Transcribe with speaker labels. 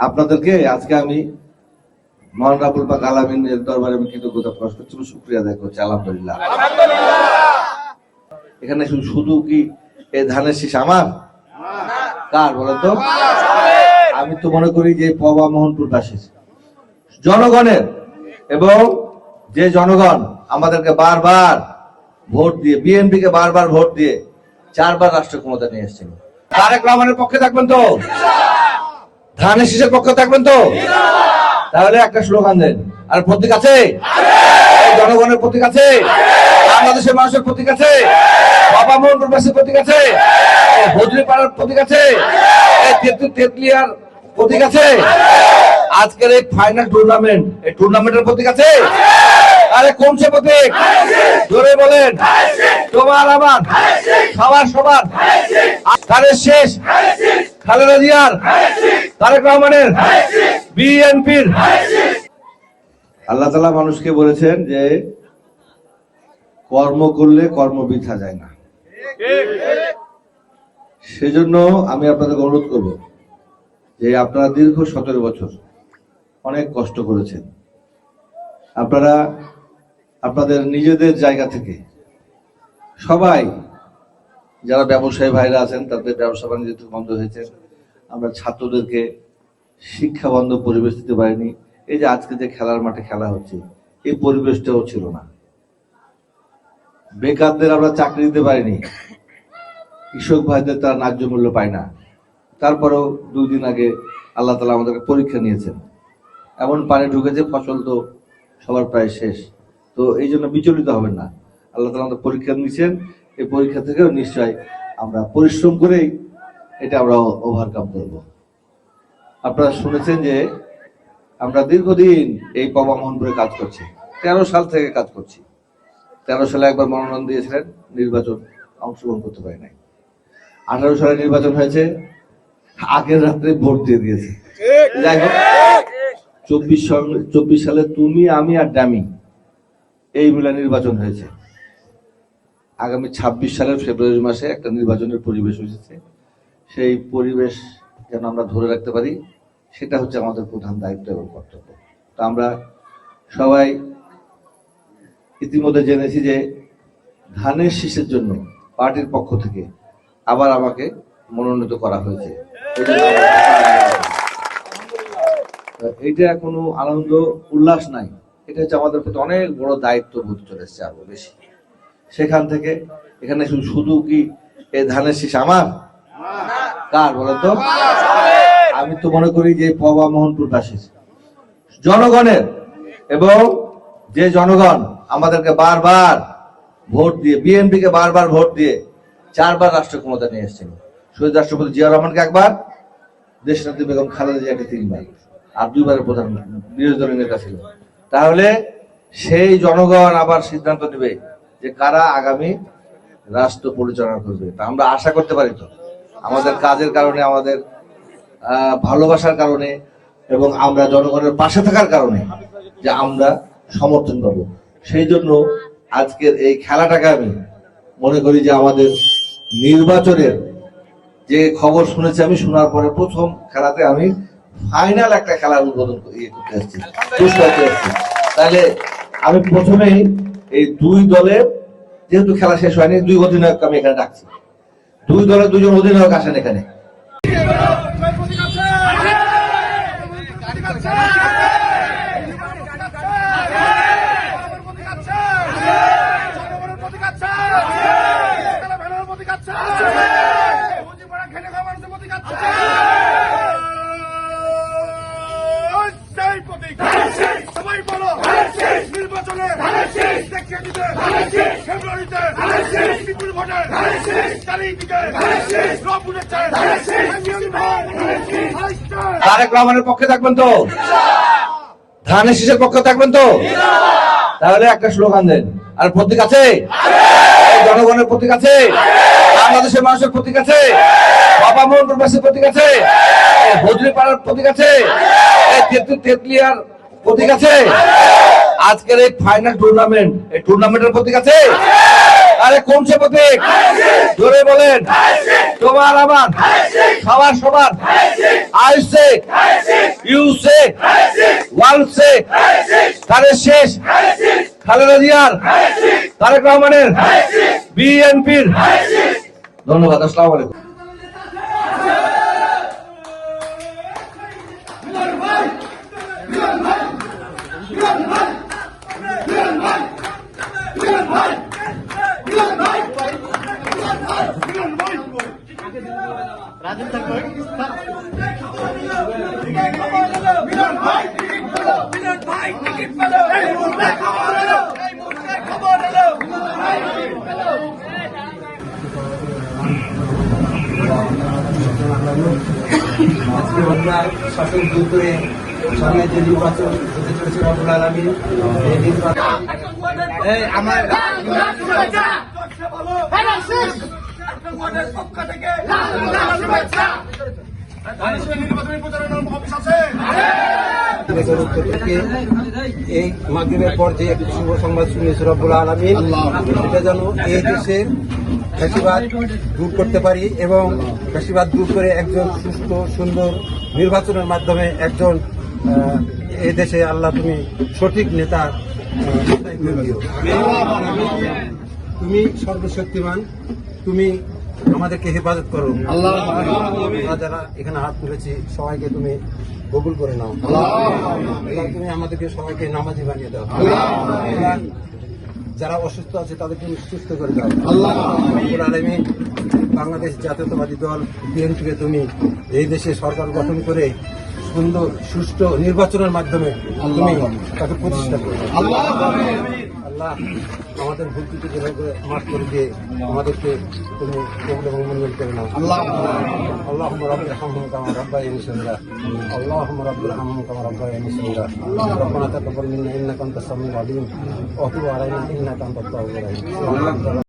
Speaker 1: আপনাদেরকে আজকে আমি মহান রাবুল পাক আলামিনের দরবারে আমি কৃতজ্ঞতা প্রকাশ করছি এবং শুক্রিয়া আদায় করছি আলহামদুলিল্লাহ। এখানে শুধু- কি এই ধানের শীষ আমার? কার বলেন তো? আমি তো মনে করি যে পবা মোহনপুর বাসীর। জনগণের এবং যে জনগণ আমাদেরকে বারবার ভোট দিয়ে বিএনপি কে বারবার ভোট দিয়ে চারবার রাষ্ট্র ক্ষমতা নিয়ে এসেছিল। তারেক রহমানের পক্ষে থাকবেন তো? ধানের শীষের পক্ষে থাকবেন তো? তাহলে একটা স্লোগান দেন। আর প্রতীক আছে? জনগণের প্রতীক আছে? বাংলাদেশের মানুষের প্রতীক আছে? বাবা মোহন প্রবাসীর প্রতীক আছে? বদলি পাড়ার প্রতীক আছে? তেতলিয়ার প্রতীক আছে? আজকের এই ফাইনাল টুর্নামেন্ট এই টুর্নামেন্টের প্রতীক আছে? আরে কোন সে প্রতীক? জোরে বলেন। তোমার আমার সবার সবার। তাদের শেষ। খালেদা জিয়ার। তারেক রহমানের বিএনপির আল্লাহ তালা মানুষকে বলেছেন যে কর্ম করলে কর্ম বৃথা যায় না। সেজন্য আমি আপনাদের অনুরোধ করব যে আপনারা দীর্ঘ সতেরো বছর অনেক কষ্ট করেছেন। আপনারা আপনাদের নিজেদের জায়গা থেকে সবাই যারা ব্যবসায়ী ভাইরা আছেন তাদের ব্যবসা বাণিজ্য বন্ধ হয়েছে। আমরা ছাত্রদেরকে শিক্ষা বন্ধ পরিবেশ দিতে পারিনি। এই যে আজকে যে খেলার মাঠে খেলা হচ্ছে, এই পরিবেশটাও ছিল না। বেকারদের আমরা চাকরি দিতে পারিনি। কৃষক ভাইদের তারা ন্যায্য মূল্য পায় না। তারপরেও দুই দিন আগে আল্লাহ তালা আমাদেরকে পরীক্ষা নিয়েছেন। এমন পানি ঢুকেছে, ফসল তো সবার প্রায় শেষ। তো এই জন্য বিচলিত হবেন না। আল্লাহ তালা আমাদের পরীক্ষা নিয়েছেন। এই পরীক্ষা থেকেও নিশ্চয় আমরা পরিশ্রম করেই এটা আমরা ওভারকাম করব। আপনারা শুনেছেন যে আমরা দীর্ঘদিন এই পবা মোহনপুরে কাজ করছি। তেরো সাল থেকে কাজ করছি। তেরো সালে একবার মনোনয়ন দিয়েছিলেন, নির্বাচন অংশগ্রহণ করতে পারি নাই। আঠারো সালে নির্বাচন হয়েছে, আগের রাত্রে ভোট দিয়ে দিয়েছে। যাই হোক, চব্বিশ সাল- চব্বিশ সালে তুমি, আমি আর ডামি এই মিলা নির্বাচন হয়েছে। আগামী ছাব্বিশ সালের ফেব্রুয়ারি মাসে একটা নির্বাচনের পরিবেশ হয়েছে সেই পরিবেশ যেন আমরা ধরে রাখতে পারি, সেটা হচ্ছে আমাদের প্রধান দায়িত্ব এবং কর্তব্য। তো আমরা সবাই ইতিমধ্যে জেনেছি যে ধানের শীষের জন্য পার্টির পক্ষ থেকে আবার আমাকে মনোনীত করা হয়েছে। এইটা কোনো আনন্দ, উল্লাস নাই। এটা হচ্ছে আমাদের প্রতি অনেক বড় দায়িত্ব বোধ চলে এসছে আরও বেশি। সেখান থেকে এখানে শুধু- শুধু কি এ ধানের শীষ আমার। কার আমি তো মনে করি যে পবা মোহনপুর বাসীর। জনগণের এবং যে জনগণ আমাদেরকে বারবার ভোট দিয়ে বিএনপি কে বারবার ভোট দিয়ে চারবার রাষ্ট্র ক্ষমতা নিয়ে এসেছিল। শহীদ রাষ্ট্রপতি জিয়া রহমানকে একবার, দেশনেত্রী বেগম খালেদা জিয়াকে তিনবার, আর দুইবারের প্রধান বিরোধী দলের নেতা ছিল তাহলে সেই জনগণ আবার সিদ্ধান্ত নেবে যে কারা আগামী রাষ্ট্র পরিচালনা করবে। তা আমরা আশা করতে পারি তো। আমাদের কাজের কারণে, আমাদের ভালোবাসার কারণে এবং আমরা জনগণের পাশে থাকার কারণে যে আমরা সমর্থন পাবো। সেই জন্য আজকের এই খেলাটাকে আমি মনে করি যে আমাদের নির্বাচনের যে খবর শুনেছি আমি, শোনার পরে প্রথম খেলাতে আমি ফাইনাল একটা খেলার উদ্বোধন ইয়ে করতে আসছি তাহলে আমি প্রথমেই এই দুই দলের, যেহেতু খেলা শেষ হয়নি, দুই অধিনায়ক আমি এখানে ডাকছি। দুই দলের দুজন অধিনায়ক আসেন এখানে
Speaker 2: সবাই বলো নির্বাচনে দেখিয়ে দিতে ফেব্রুয়ারিতে বিপুল ভোটে তারিখ দিতে রপুরের চায়
Speaker 1: তারেক রহমানের পক্ষে থাকবেন তো? ধানের শীষের পক্ষে থাকবেন তো? তাহলে একটা স্লোগান দেন। আর প্রতীক আছে? জনগণের প্রতীক আছে? বাংলাদেশের মানুষের প্রতীক আছে? বাবা মোহন প্রবাসীর প্রতীক আছে? বদলি পাড়ার প্রতীক আছে? তেতলিয়ার প্রতীক আছে? আজকের এই ফাইনাল টুর্নামেন্ট এই টুর্নামেন্টের প্রতীক আছে? আরে কোন সে প্রতীক? জোরে বলেন। তোমার আমার সবার সবার ইউ উঠছে ওয়াল উঠছে তাদের শেষ, খালেদা জিয়ার, তারেক রহমানের, বিএনপির। ধন্যবাদ, আসসালামু আলাইকুম।
Speaker 3: আজকে আমরা শাসন দূর করে সামনে যে নির্বাচন হতে চলেছে রবুল আলমী এই নির্বাচন এই আমার
Speaker 2: পক্ষ থেকে নির্বাচনী প্রচারণার অফিস আছে।
Speaker 3: দেশের উত্তর থেকে এই মাধ্যমের পর যে একটি শুভ সংবাদ শুনিয়েছে রব্বুল আলমিন এটা যেন এই দেশের ফ্যাসিবাদ দূর করতে পারি এবং ফ্যাসিবাদ দূর করে একজন সুস্থ সুন্দর নির্বাচনের মাধ্যমে একজন এই দেশে আল্লাহ তুমি সঠিক নেতা। তুমি সর্বশক্তিমান তুমি আমাদেরকে হেফাজত করো। আমরা যারা এখানে হাত তুলেছি সবাইকে তুমি কবুল করে নাও। তুমি আমাদেরকে সবাইকে নামাজি বানিয়ে দাও। আল্লাহ, যারা অসুস্থ আছে তাদেরকে সুস্থ করে দাও। আল্লাহ। আলমী বাংলাদেশ জাতীয়তাবাদী দল বিএনপিকে তুমি এই দেশে সরকার গঠন করে সুন্দর সুষ্ঠু নির্বাচনের মাধ্যমে তুমি তাকে প্রতিষ্ঠা করো। আল্লাহ আল্লাহ আমাদের ভুল ত্রুটি যেভাবে মাফ করে দিয়ে আমাদেরকে তুমি কবুল এবং মঞ্জুর করে নাও আল্লাহ اللهم رب ارحمهم كما ربياني صغيرا اللهم رب ارحمهم كما ربياني صغيرا ربنا تقبل منا انك انت السميع العليم وتب علينا انك انت التواب الرحيم